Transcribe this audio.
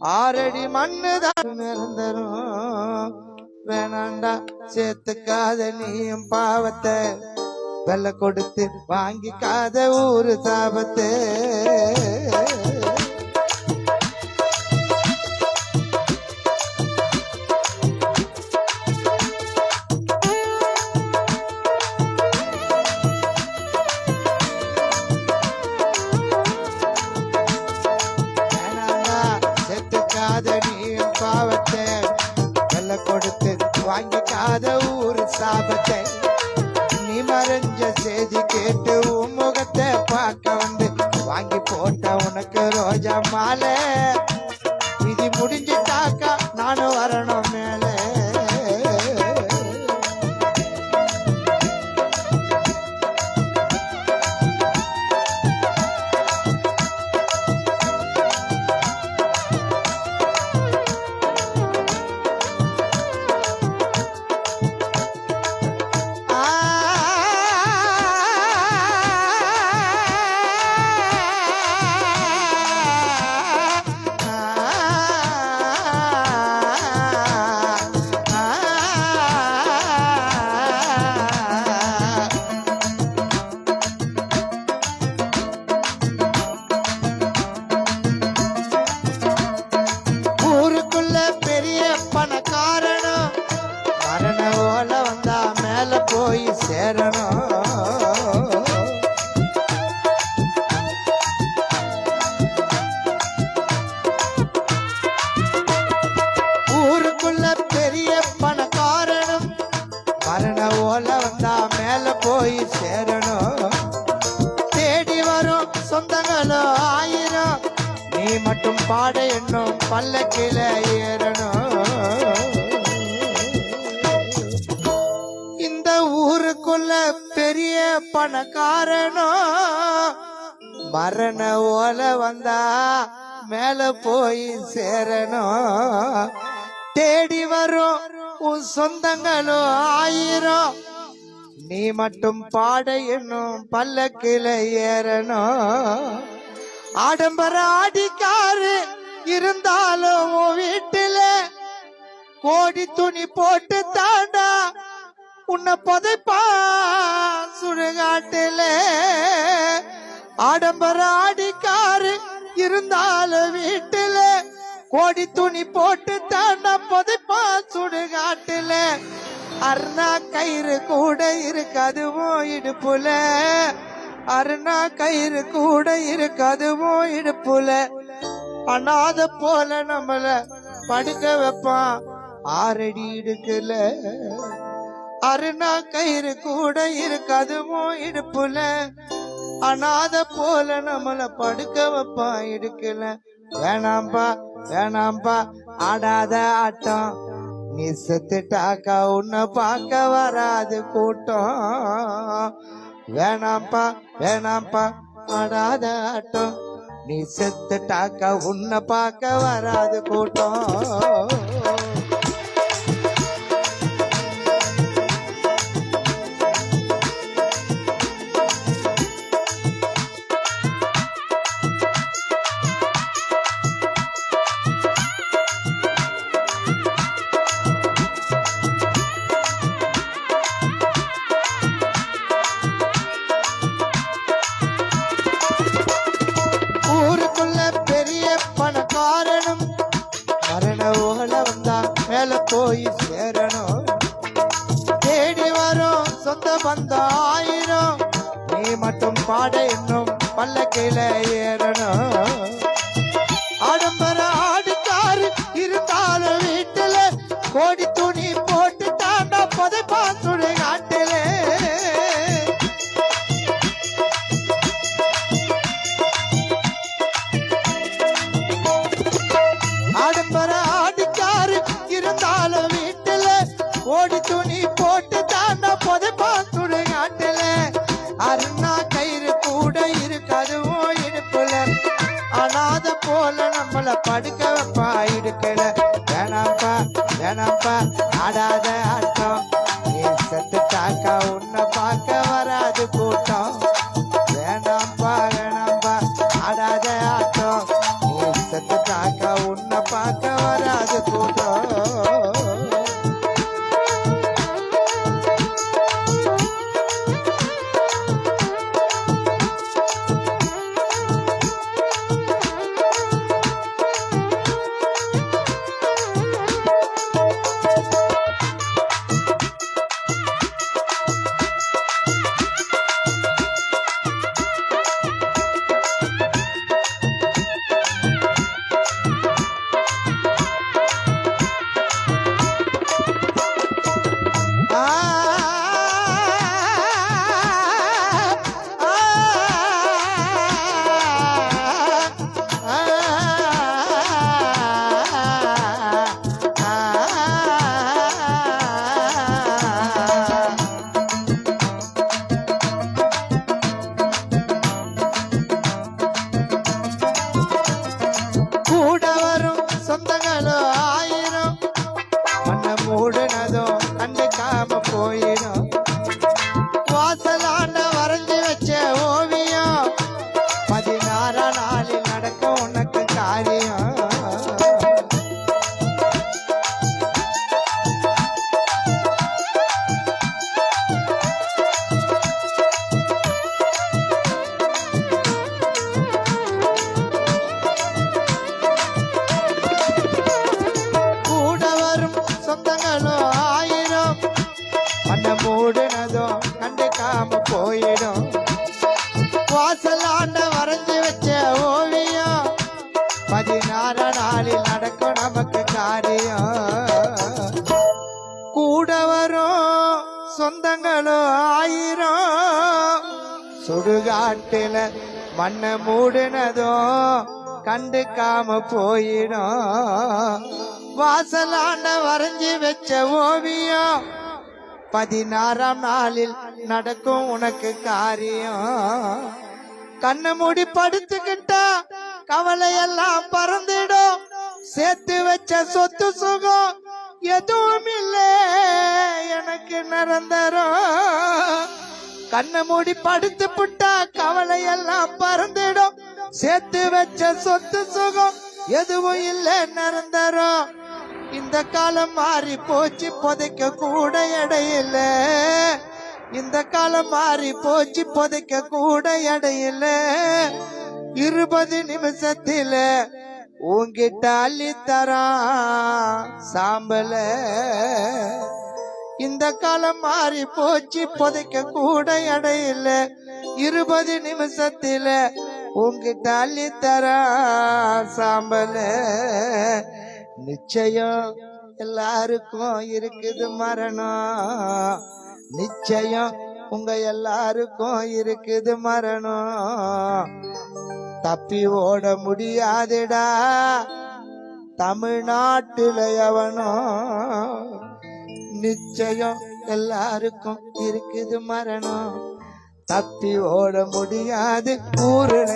ஆறடி மண்ணு தான் நிரந்தரும். வேணாண்டா சேர்த்துக்காத நீயும் பாவத்தை. வெள்ள கொடுத்து வாங்கிக்காத ஊரு சாபத்தை. சாபத்தை நீ மறைஞ்ச செய்தி கேட்டு உன் முகத்தை பார்க்க வந்து வாங்கி போட்ட உனக்கு ரோஜா மாலை. விதி தாக்கா நானும் வரணும். பாட என்னும் பல்லக்கில ஏறணும். இந்த ஊருக்குள்ள பெரிய பணக்காரனோ மரண ஓல வந்தா மேல போய் சேரணும் தேடி வரும் உன் சொந்தங்களும் ஆயிரம் நீ மட்டும் பாட என்னும் பல்லக்கில ஏறணும். ஆடம்பர ஆடிக்காரு இருந்தாலும் வீட்டுல கோடி துணி போட்டு தாண்டா. உன்னை புதைப்பா சுடுகாட்டுல. ஆடம்பர ஆடிக்காரு இருந்தாலும் வீட்டுல கோடி துணி போட்டு தாண்டா. புதைப்பா சுடுகாட்டுல. அருணா கயிறு கூட இருக்காதுவும் இடுப்புல. அருணா கயிறு கூட இருக்காதுவோ இடுப்புல. அனாத போல நம்மள படுக்க வைப்பான். ஆறடி இடுக்குல. அருணா கயிறு கூட இருக்காதுவோ இடுப்புல. அனாத போல நம்மள படுக்க வைப்பான் இடுக்குல. வேணாம்பா வேணாம்பா ஆடாத ஆட்டம். நீ செத்துட்டாக்கா உன்னை பார்க்க வராது கூட்டம். வேணாம்ப்பா வேணாம்ப்பா. ஆடாத ஆட்டம். நீ செத்துட்டாக்கா உன்னை பார்க்க வராது கூட்டம். வாழ்க்கையில ஏறணும். ஆடம்பர ஆடுக்காரு இருந்தாலும் வீட்டுல கோடி துணி போட்டு தாண்டா புதைப்பாத்துடைய காட்டில. ஆடம்பர ஆடிக்காரு இருந்தாலும் வீட்டுல கோடி துணி போட்டு ஆடாத ஆட்டம். நீ செத்து தாக்கா உன்னை பார்க்க வர கண்டுக்காம சுடுகாட்டுல மண்ண மூடினதும் கண்டுக்காம போயிடும். வாசலாண்ட வரைஞ்சி வச்ச ஓவியம் பதினாறாம் நாளில் நடக்கும் உனக்கு காரியம். கண்ணு மூடி படுத்துக்கிட்டா கவலை எல்லாம் பறந்துடும். சேர்த்து வச்ச சொத்து சுகம் எதுவும் இல்லை. எனக்கு நிரந்தரம். கண்ணை மூடி படுத்து புட்டா கவலை எல்லாம் பறந்துடும். சேர்த்து வச்ச சொத்து சுகம் எதுவும் இல்லை நிரந்தரம் இந்த காலம் மாறி போச்சு புதைக்க கூட இடையில இந்த காலம் மாறி போச்சு புதைக்க கூட இடையில இருபது நிமிஷத்தில் உங்கிட்ட அள்ளி சாம்பல. இந்த காலம் மாறி போச்சு புதைக்க கூட இடையில இருபது நிமிஷத்துல உங்ககிட்ட அள்ளி தர சாம்பல. நிச்சயம் எல்லாருக்கும் இருக்குது மரணம். நிச்சயம் உங்க எல்லாருக்கும் இருக்குது மரணம். தப்பி ஓட முடியாதுடா. தமிழ்நாட்டுல எவனோ நிச்சயம் எல்லாருக்கும் இருக்குது மரணம். தப்பி ஓட முடியாது ஊருல